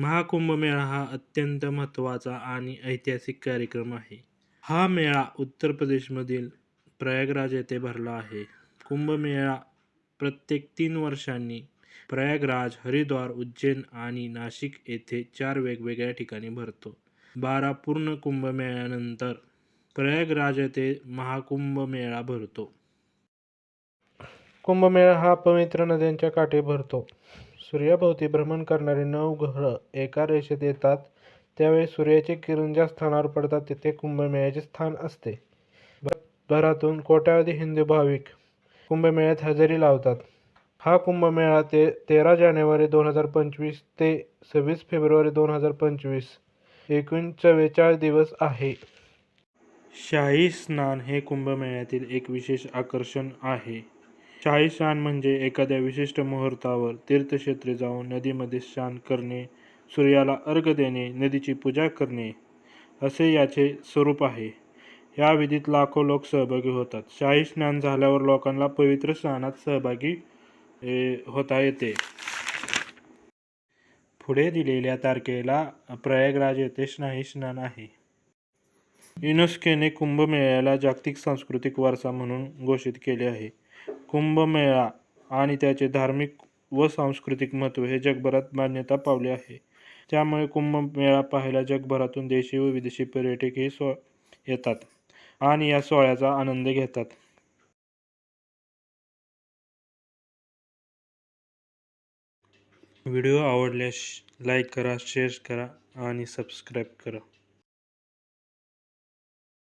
महाकुंभ मेळा हा अत्यंत महत्त्वाचा आणि ऐतिहासिक कार्यक्रम आहे. हा मेळा उत्तर प्रदेशमधील प्रयागराज येथे भरला आहे. कुंभमेळा प्रत्येक तीन वर्षांनी प्रयागराज हरिद्वार उज्जैन आणि नाशिक येथे चार वेगवेगळ्या ठिकाणी भरतो. बारा पूर्ण कुंभमेळ्यानंतर प्रयागराज येथे महाकुंभ मेळा भरतो. कुंभमेळा हा पवित्र नद्यांच्या काठी भरतो. सूर्याभोवती भ्रमण करणारे नऊ ग्रह एका रेषेत येतात. त्यावेळी सूर्याचे किरण ज्या स्थानावर पडतात तिथे कुंभमेळ्याचे स्थान असते. भरातून कोट्यावधी हिंदू भाविक कुंभमेळ्यात हजेरी लावतात. हा कुंभमेळा ते तेरा जानेवारी दोन हजार पंचवीस ते सव्वीस फेब्रुवारी दोन हजार पंचवीस एकूण चव्वेचाळीस दिवस आहे. शाही स्नान हे कुंभमेळ्यातील एक विशेष आकर्षण आहे. शाही स्नान म्हणजे एखाद्या विशिष्ट मुहूर्तावर तीर्थक्षेत्रे जाऊन नदीमध्ये स्नान करणे सूर्याला अर्घ्य देणे नदीची पूजा करणे असे याचे स्वरूप आहे. या विधीत लाखो लोक सहभागी होतात. शाही स्नान झाल्यावर लोकांना पवित्र स्नानात सहभागी होता येते. पुढे दिलेल्या तारखेला प्रयागराज येथे शाही स्नान आहे. युनेस्कोने कुंभमेळ्याला जागतिक सांस्कृतिक वारसा म्हणून घोषित केले आहे. कुंभमेळा आणि त्याचे धार्मिक व सांस्कृतिक महत्त्व हे जगभरात मान्यता पावले आहे. त्यामुळे कुंभमेळा पाहायला जगभरातून देशी व विदेशी पर्यटकही सो येतात आणि या सोहळ्याचा आनंद घेतात. व्हिडिओ आवडल्यास लाईक करा शेअर करा आणि सबस्क्राईब करा.